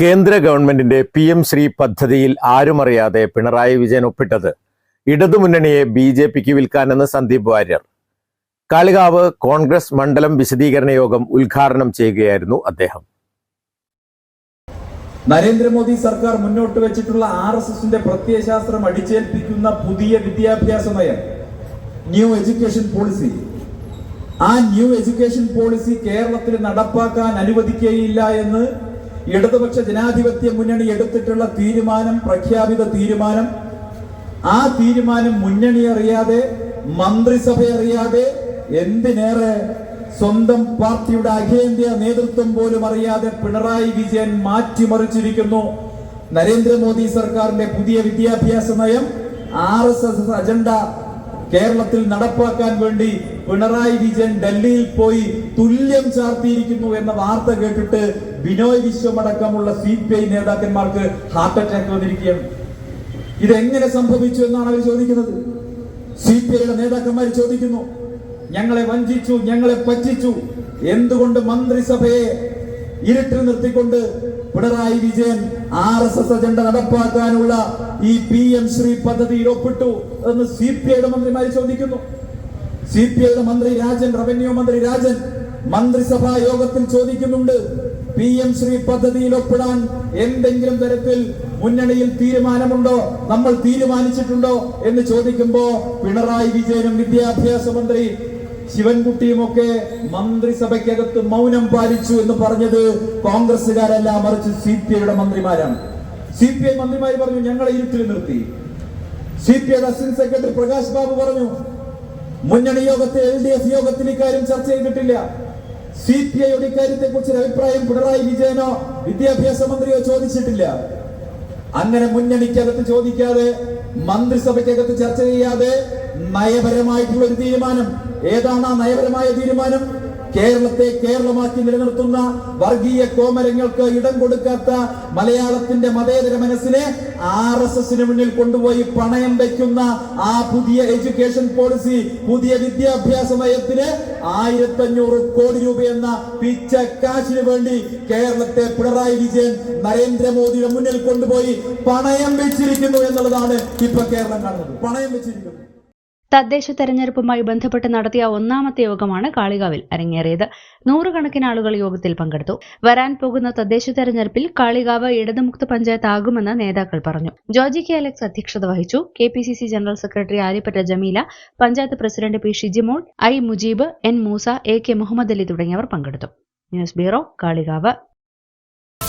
കേന്ദ്ര ഗവൺമെന്റിന്റെ P M Shri പദ്ധതിയിൽ ആരുമറിയാതെ പിണറായി വിജയൻ ഒപ്പിട്ടത്. ഇടതുമുന്നണിയെ ബി ജെ പിക്ക് വിൽക്കാനെന്ന് സന്ദീപ് വാര്യർ. കാളികാവ് കോൺഗ്രസ് മണ്ഡലം വിശദീകരണ യോഗം ഉദ്ഘാടനം ചെയ്യുകയായിരുന്നു അദ്ദേഹം. നരേന്ദ്രമോദി സർക്കാർ മുന്നോട്ട് വെച്ചിട്ടുള്ള ആർ എസ് എസിന്റെ പ്രത്യയശാസ്ത്രം അടിച്ചേൽപ്പിക്കുന്ന പുതിയ വിദ്യാഭ്യാസ നയം ന്യൂ എഡ്യൂക്കേഷൻ പോളിസി. ആ ന്യൂ എഡ്യൂക്കേഷൻ പോളിസി കേരളത്തിൽ നടപ്പാക്കാൻ അനുവദിക്കുകയില്ല എന്ന് ഇടതുപക്ഷ ജനാധിപത്യ മുന്നണി എടുത്തിട്ടുള്ള തീരുമാനം പ്രഖ്യാപിത തീരുമാനം ആ തീരുമാനം മുന്നണി അറിയാതെ മന്ത്രിസഭ അറിയാതെ എന്തിനേറെ സ്വന്തം പാർട്ടിയുടെ അഖിലേന്ത്യാ നേതൃത്വം പോലും അറിയാതെ പിണറായി വിജയൻ മാറ്റിമറിച്ചിരിക്കുന്നു. നരേന്ദ്രമോദി സർക്കാരിന്റെ പുതിയ വിദ്യാഭ്യാസ നയം ആർ എസ് എസ് അജണ്ട കേരളത്തിൽ നടപ്പാക്കാൻ വേണ്ടി പിണറായി വിജയൻ ഡൽഹിയിൽ പോയി തുല്യം ചാർത്തിയിരിക്കുന്നു എന്ന വാർത്ത കേട്ടിട്ട് ബിനോയ് വിശ്വമടക്കമുള്ള സി പി ഐ നേതാക്കന്മാർക്ക് ഹാർട്ട് അറ്റാക്ക് വന്നിരിക്കുകയാണ്. ഇതെങ്ങനെ സംഭവിച്ചു എന്നാണ് അവർ ചോദിക്കുന്നത്. സി പി ഐയുടെ നേതാക്കന്മാർ ചോദിക്കുന്നു. ഞങ്ങളെ വഞ്ചിച്ചു ഞങ്ങളെ പറ്റിച്ചു. എന്തുകൊണ്ട് മന്ത്രിസഭയെ ഇരുട്ടിൽ നിർത്തിക്കൊണ്ട് Pinarayi Vijayan R S S agenda നടപ്പാക്കാനുള്ള ഈ പി എം ശ്രീ പദ്ധതി ഒപ്പിട്ടു എന്ന് സി പി ഐയുടെ മന്ത്രിമാർ ചോദിക്കുന്നു. സി പി ഐയുടെ മന്ത്രി രാജൻ റവന്യൂ മന്ത്രി രാജൻ മന്ത്രിസഭാ യോഗത്തിൽ ചോദിക്കുന്നുണ്ട്. പി എം ശ്രീ പദ്ധതിയിൽ ഒപ്പിടാൻ എന്തെങ്കിലും തരത്തിൽ മുന്നണിയിൽ തീരുമാനമുണ്ടോ? നമ്മൾ തീരുമാനിച്ചിട്ടുണ്ടോ എന്ന് ചോദിക്കുമ്പോ പിണറായി വിജയനും വിദ്യാഭ്യാസ മന്ത്രി ശിവൻകുട്ടിയും ഒക്കെ മന്ത്രിസഭയ്ക്കകത്ത് മൗനം പാലിച്ചു എന്ന് പറഞ്ഞത് കോൺഗ്രസുകാരല്ല മറിച്ച് സി പി ഐയുടെ മന്ത്രിമാരാണ്. സി പി ഐ മന്ത്രിമാർ പറഞ്ഞു ഞങ്ങളെ ഇരുട്ടിൽ നിർത്തി. സി പി ഐയുടെ അസിസ്റ്റന്റ് സെക്രട്ടറി പ്രകാശ് ബാബു പറഞ്ഞു മുന്നണി യോഗത്തെ എൽ ഡി എഫ് യോഗത്തിൽ ഇക്കാര്യം ചർച്ച ചെയ്തിട്ടില്ല. സി പി ഐയുടെ ഇക്കാര്യത്തെ കുറിച്ച് അഭിപ്രായം പിണറായി വിജയനോ വിദ്യാഭ്യാസ മന്ത്രിയോ ചോദിച്ചിട്ടില്ല. അങ്ങനെ മുന്നണിക്കകത്ത് ചോദിക്കാതെ മന്ത്രിസഭയ്ക്കകത്ത് ചർച്ച ചെയ്യാതെ നയപരമായിട്ടുള്ള ഒരു തീരുമാനം ഏതാണ് ആ നയപരമായ തീരുമാനം? കേരളത്തെ കേരളമാക്കി നിലനിർത്തുന്ന വർഗീയ കോമരങ്ങൾക്ക് ഇടം കൊടുക്കാത്ത മലയാളത്തിന്റെ മതേതര മനസ്സിനെ ആർ എസ് എസിന് മുന്നിൽ കൊണ്ടുപോയി പണയം വയ്ക്കുന്ന ആ പുതിയ എഡ്യൂക്കേഷൻ പോളിസി പുതിയ വിദ്യാഭ്യാസ നയത്തിന് ആയിരത്തി അഞ്ഞൂറ് കോടി രൂപ എന്ന പിച്ച കാശിന് വേണ്ടി കേരളത്തെ പിണറായി വിജയൻ നരേന്ദ്രമോദിയുടെ മുന്നിൽ കൊണ്ടുപോയി പണയം വെച്ചിരിക്കുന്നു എന്നുള്ളതാണ് ഇപ്പൊ കേരളം കാണുന്നത്. പണയം വെച്ചിരിക്കുന്നു. തദ്ദേശ തെരഞ്ഞെടുപ്പുമായി ബന്ധപ്പെട്ട് നടത്തിയ ഒന്നാമത്തെ യോഗമാണ് കാളികാവിൽ അരങ്ങേറിയത്. നൂറുകണക്കിന് ആളുകൾ യോഗത്തിൽ പങ്കെടുത്തു. വരാൻ പോകുന്ന തദ്ദേശ തെരഞ്ഞെടുപ്പിൽ കാളികാവ് ഇടതുമുക്ത പഞ്ചായത്ത് ആകുമെന്ന് നേതാക്കൾ പറഞ്ഞു. ജോർജി കെ അലക്സ് അധ്യക്ഷത വഹിച്ചു. K P C C general secretary Aryappatta Jameela panchayat president P Shijimol I Mujeeb N Moosa A K Muhammad Ali തുടങ്ങിയവർ പങ്കെടുത്തു. News bureau Kalikavu.